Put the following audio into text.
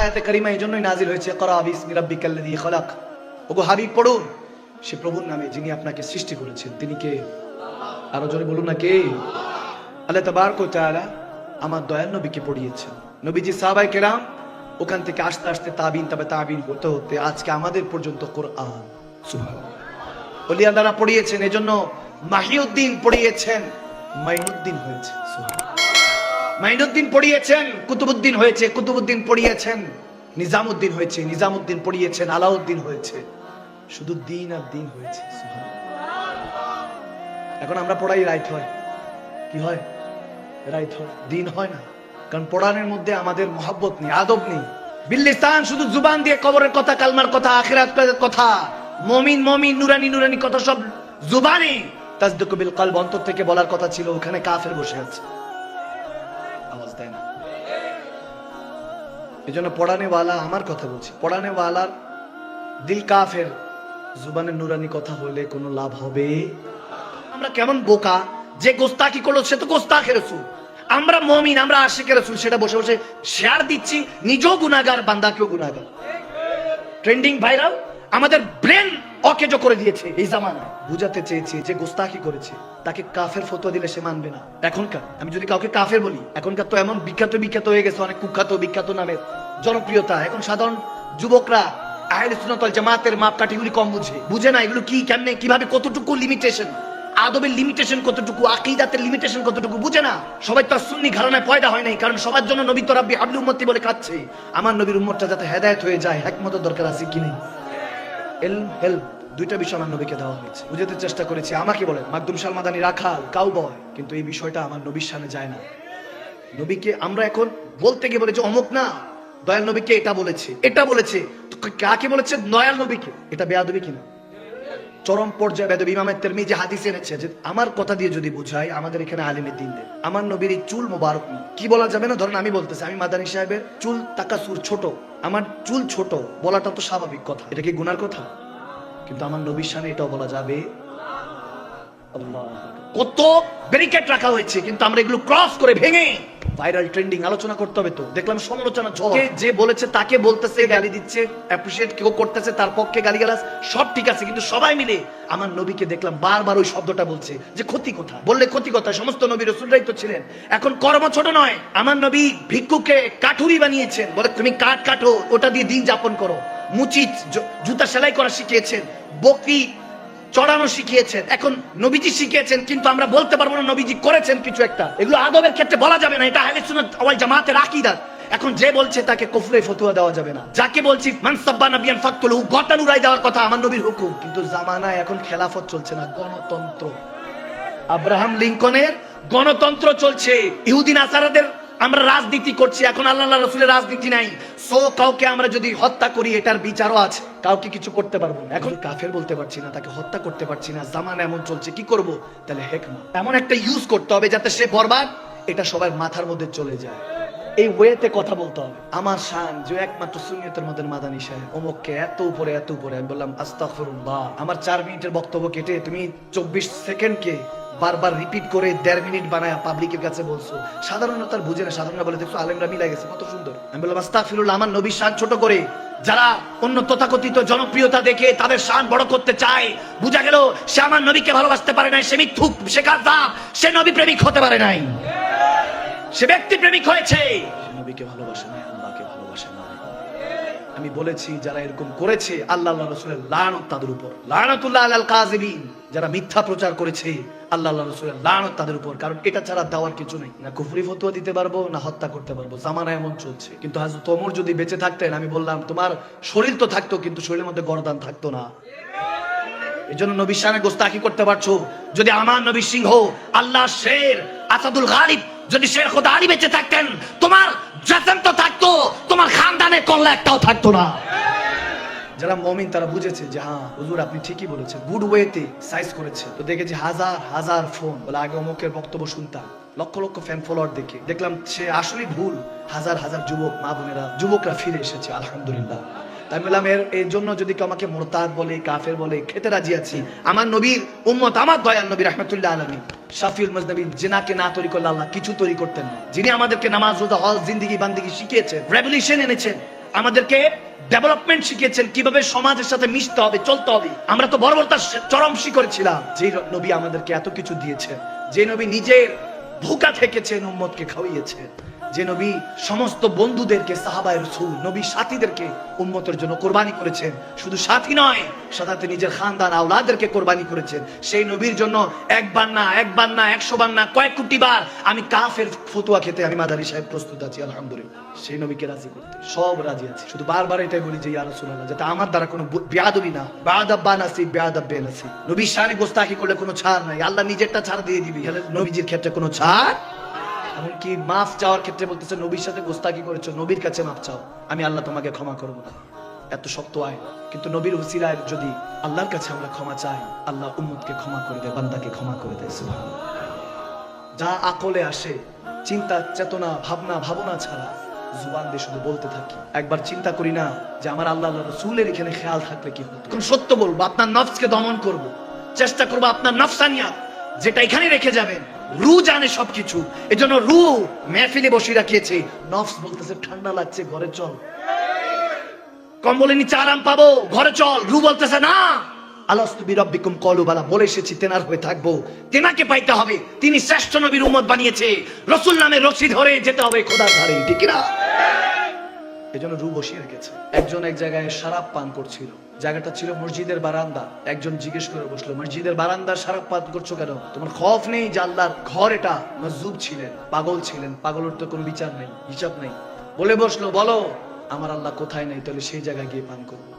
আয়াতে কারিমা এই জন্যই নাজিল হয়েছে খলাক। ওগো হাবিব, পড়ুন। সে প্রভুর নামে যিনি আপনাকে সৃষ্টি করেছেন, তিনি কে? আরও বলুন না কে? আল্লাহ তাআলা আমার দয়াল নবীকে নবীজি সাহাবায়ে কেরাম, ওখান থেকে আস্তে আস্তে তাবিন, তবে তাবিন হতে হতে আজকে আমাদের পর্যন্ত কোরআন। ওলিয়াদারা পড়িয়েছেন, এজন্য মাহিউদ্দিন পড়িয়েছেন, মাইনুদ্দিন হয়েছে। সুবহানাল্লাহ। মাইনুদ্দিন পড়িয়েছেন, কুতুবুদ্দিন হয়েছে, কুতুবুদ্দিন পড়িয়েছেন, নিজামুদ্দিন হয়েছে, নিজামুদ্দিন পড়িয়েছেন, আলাউদ্দিন হয়েছে। শুধু দিন আর দিন হয়েছে এখন আমরা পড়াই রাইট হয়। কি হয়? রাইট হয়। দিন হয় না। কারণ পড়ানোর মধ্যে আমাদের মহাব্বত নেই, আদব নেই। বিল্লিস্তান শুধু জুবান দিয়ে কবরের কথা, কালমার কথা, আখিরাত কথা। মমিন মমিন, নুরানি নুরানি কথা সব জুবানি তাসদিক বিল কলব অন্তর থেকে বলার কথা ছিল, ওখানে কাফের বসে আছে। আওয়াজ দেয় না। এজন্য পড়ানে ওয়ালা আমার কথা বলছি পড়ানে ওয়ালার দিল কাফের জুবানের নুরানি কথা হলে কোনো লাভ হবে? আমরা কেমন বোকা? যে গোস্তাকি করল সে তো গোস্তাখে রসুল। আমরা মমিন, আমরা আশিকে রসুল, সেটা বসে বসে শেয়ার দিচ্ছি, নিজেও গুনাগার বান্দাকেও গুনাগার ট্রেন্ডিং ভাইরাল আমাদের ব্রেন অকেজো করে দিয়েছে এই জামানায়। বুঝাতে চেয়েছি যে গোস্তাকি করেছে। তাকে কাফের ফতোয়া দিলে সে মানবে না। এখনকার, আমি যদি কাউকে কাফের বলি, এখনকার তো এমন বিখ্যাত বিখ্যাত হয়ে গেছে, অনেক কুখ্যাত, বিখ্যাত নামের জনপ্রিয়তা। এখন সাধারণ যুবকরা জামাতের মাপকাঠিগুলি কম বুঝে। বুঝে না এগুলো কি, কেমনে, কীভাবে, কতটুকু লিমিটেশন আদবের লিমিটেশন কতটুকু, আকিদাতের লিমিটেশন কতটুকু বুঝে না? সবাই তো আর সুন্নি ঘরানায় পয়দা হয় নাই, কারণ সবার জন্য নবী তো রাব্বি উম্মতি বলে কাচ্ছে আমার নবীর উম্মতটা যাতে হেদায়েত হয়ে যায় একমত দরকার আছে কি নেই? হেল্প দুইটা বিষয় আমার নবীকে দেওয়া হয়েছে। বুঝাতে চেষ্টা করেছি, আমাকে বলেন মাকদুম সালমাদানি, রাখাল কাউ বয় কিন্তু এই বিষয়টা আমার নবীর সামনে যায় না। নবীকে আমরা এখন বলতে গিয়ে বলেছি অমুক না, দয়াল নবীকে এটা বলেছে এটা বলেছে কাকে বলেছে? নয়াল নবীকে। এটা বেয়াদবি কিনা? চরম পর্যায়ে বেদবি ইমামের তেরমি যে হাদিস এনেছে যে আমার কথা দিয়ে যদি বুঝাই, আমাদের এখানে আলিমের দিন দেয় আমার নবীর এই চুল মোবারক কি বলা যাবে না? ধরেন আমি বলতেছি, আমি মাদানী সাহেবের চুল তাকাসুর ছোট। আমার চুল ছোট, বলাটা তো স্বাভাবিক কথা। এটা কি গুনার কথা? কিন্তু আমার নবীর সামনে এটাও বলা যাবে। কত ব্যারিকেড রাখা হয়েছে, কিন্তু আমরা এগুলো ক্রস করে ভেঙে ভাইরাল ট্রেন্ডিং আলোচনা করতে হবে তো। দেখলাম সমালোচনা ঝড় যে বলেছে তাকে বলতেছে গালি দিচ্ছে অ্যাপ্রিশিয়েট কেউ করতেছে তার পক্ষে গালিগালাজ সব ঠিক আছে কিন্তু সবাই মিলে আমার নবীকে দেখলাম বারবার ওই শব্দটা বলছে যে ক্ষতি কথা বললে ক্ষতি কথা সমস্ত নবী রসুলরাই তো ছিলেন। এখন কর্ম ছোট নয় আমার নবী ভিক্ষুকে কাঠুরি বানিয়েছেন। বলে তুমি কাঠ কাটো ওটা দিয়ে দিন যাপন করো। মুচিত জুতা সেলাই করা শিখিয়েছেন। বকরি চড়ানো শিখিয়েছেন। এখন নবীজি শিখিয়েছেন, কিন্তু আমরা বলতে পারব না নবীজি করেছেন কিছু একটা। এগুলো আদবের ক্ষেত্রে বলা যাবে না, এটা আহলে সুন্নাত ওয়াল জামাতের এখন যে বলছে তাকে কুফরে ফতুয়া দেওয়া যাবে না। যাকে বলছি, মান সাব্বা নাবিয়ান ফাকতুলহু গতান দেওয়ার কথা আমার নবীর হুকুম। কিন্তু জামানায় এখন খেলাফত চলছে না, গণতন্ত্র। আব্রাহাম লিঙ্কনের গণতন্ত্র চলছে। ইহুদিন আসারাদের আমরা রাজনীতি করছি, এখন আল্লাহ রসুলের রাজনীতি নাই। সো কাউকে আমরা যদি হত্যা করি, এটার বিচারও আছে। কাউকে কিছু করতে পারব না। এখন কাফের বলতে পারছি না, তাকে হত্যা করতে পারছি না। জামান এমন চলছে, কি করব? তাহলে হেকমা এমন একটা ইউজ করতে হবে যাতে সে বরবাদ, এটা সবার মাথার মধ্যে চলে যায়। এই ওয়েতে কথা বলতে হবে। আমার শান যে একমাত্র সুনিয়তের মধ্যে মাদানি সাহেব, অমুককে এত উপরে এত উপরে। আমি বললাম, আস্তাগফিরুল্লাহ। আমার চার মিনিটের বক্তব্য কেটে তুমি চব্বিশ সেকেন্ডকে বারবার রিপিট করে দেড় মিনিট বানায় পাবলিকের কাছে বলছো। সাধারণত আর বুঝে না সাধারণ বলে দেখছ আলেমরা মিলা গেছে, কত সুন্দর। আমি বললাম, আস্তাগফিরুল্লাহ, আমার নবীর শান ছোট করে যারা অন্য তথাকথিত জনপ্রিয়তা দেখে তাদের শান বড় করতে চায়, বুঝা গেল, সে আমার নবীকে ভালোবাসতে পারে নাই, সে মিথ্যুক, সে কাজাব সে নবী প্রেমিক হতে পারে নাই। সে ব্যক্তি প্রেমিক হয়েছে নবীকে ভালোবাসে না আল্লাহকে ভালোবাসে না আমি বলেছি, যারা এরকম করেছে, আল্লাহ রসুলের লানত তাদের উপর। লানতুল্লাহ আলাল কাযিবিন। যারা মিথ্যা প্রচার করেছে, আল্লাহ রসুলের লানত তাদের উপর। কারণ এটা ছাড়া দেওয়ার কিছু নেই। না কুফরি ফতোয়া দিতে পারব, না হত্যা করতে পারব। জামানা এমন চলছে। কিন্তু হাজরত তোমর যদি বেঁচে থাকতেন, আমি বললাম, তোমার শরীর তো থাকতো, কিন্তু শরীরের মধ্যে গরদান থাকতো না। এই জন্য নবী শানে গোস্তাকি করতে পারছ? যদি আমার নবী সিংহ আল্লাহ শের, আসাদুল গালিব, যদি শের খোদা আলী বেঁচে থাকতেন, তোমার জাসম তো থাকতো, তোমার খানদানে কল্লা একটাও থাকতো না। যারা মমিন, তারা বুঝেছে যে হ্যাঁ হুজুর, আপনি ঠিকই বলেছেন। গুড ওয়েতে সাইজ করেছে। তো দেখেছি হাজার হাজার ফোন বলে আগে অমুকের বক্তব্য শুনতাম। লক্ষ লক্ষ ফ্যান ফলোয়ার দেখে। দেখলাম সে আসলেই ভুল। হাজার হাজার যুবক, মা বোনেরা, যুবকরা ফিরে এসেছে, আলহামদুলিল্লাহ। তাই বললাম, এর এর জন্য যদি কেউ আমাকে মোরতাদ বলে, কাফের বলে, খেতে রাজি আছি। আমার নবীর উম্মত, আমার দয়াল নবী রহমতুল্লাহ আলমী শাফিউল মজনবী জেনাকে না তৈরি করলে আল্লাহ কিছু তৈরি করতেন না। যিনি আমাদেরকে নামাজ, রোজা, হজ, জিন্দিগি, বান্দিগি শিখিয়েছেন রেভলিউশন এনেছেন, আমাদেরকে ডেভেলপমেন্ট শিখিয়েছেন, কীভাবে সমাজের সাথে মিশতে হবে, চলতে হবে। আমরা তো বর্বরতার চরম শিকরেছিলাম যে নবী আমাদেরকে এত কিছু দিয়েছে যে নবী নিজের ভুকা থেকেছেন, উম্মতকে খাওয়িয়েছেন। যে নবী সমস্ত বন্ধুদেরকে, সাহাবায় রসুল, নবী সাথীদেরকে উম্মতের জন্য কোরবানি করেছেন। শুধু সাথী নয় সাথে নিজের খানদান আওলাদেরকে কোরবানি করেছেন। সেই নবীর জন্য একবার না একবার না, একশো বার না, কয়েক কোটি বার আমি কাফের ফতুয়া খেতে আমি মাদারি সাহেব প্রস্তুত আছি, আলহামদুলিল্লাহ। সেই নবীকে রাজি করতে, সব রাজি আছে। শুধু বারবার এটাই বলি যে, ইয়া রাসূলুল্লাহ, যাতে আমার দ্বারা কোনো বেয়াদবি না বাদাব বানাসি বেয়াদব বেনাসি নবীর শানে গোস্তাকি করলে কোনো ছাড় নাই, আল্লাহ নিজেরটা ছাড় দিয়ে দিবি। নবীজির ক্ষেত্রে কোনো ছাড় এমনকি মাফ চাওয়ার ক্ষেত্রে বলতেছে, নবীর সাথে গোস্তাকি করেছ, নবীর কাছে মাফ চাও। আমি আল্লাহ তোমাকে ক্ষমা করব না। এত শক্ত আয় কিন্তু নবীর হুসিলায় যদি আল্লাহর কাছে আমরা ক্ষমা চাই, আল্লাহ উম্মতকে ক্ষমা করে দেয়, বান্দাকে ক্ষমা করে দেয়। যা আকলে আসে, চিন্তা, চেতনা, ভাবনা ভাবনা ছাড়া জুবান দিয়ে শুধু বলতে থাকি। একবার চিন্তা করি না যে আমার আল্লাহ আল্লাহ রসুলের এখানে খেয়াল থাকলে কি হতো? কোন সত্য বলব? আপনার নফসকে দমন করব। চেষ্টা করব আপনার নফসানিয়াত, যেটা এখানে রেখে যাবেন। রু জানে সবকিছু। এজন্য রু মেহফিলে বসে রাখিয়েছে। নফস বলতেছে, ঠান্ডা লাগছে, ঘরে চল। কম্বলের নিচে আরাম পাবো, ঘরে চল। রু বলতেছে, না। বলে এসেছি, তেনার হয়ে থাকব। তেনাকে পাইতে হবে। তিনি শ্রেষ্ঠ নবীর উম্মত বানিয়েছে। রসুল নামে রশি ধরে যেতে হবে খোদার ধারে, ঠিক না এজন্য রু বসিয়ে রেখেছে। একজন এক জায়গায় শারাপ পান করছিল। জায়গাটা ছিল মসজিদের বারান্দা। একজন জিজ্ঞেস করে বসল, মসজিদের বারান্দা সারাপাত করছ কেন? তোমার খফ নেই যে ঘর এটা? মজুব ছিলেন, পাগল ছিলেন। পাগলের তো কোনো বিচার নেই, হিসাব নেই। বলে বসল, বলো, আমার আল্লাহ কোথায় নেই? তাহলে সেই জায়গায় গিয়ে পান করব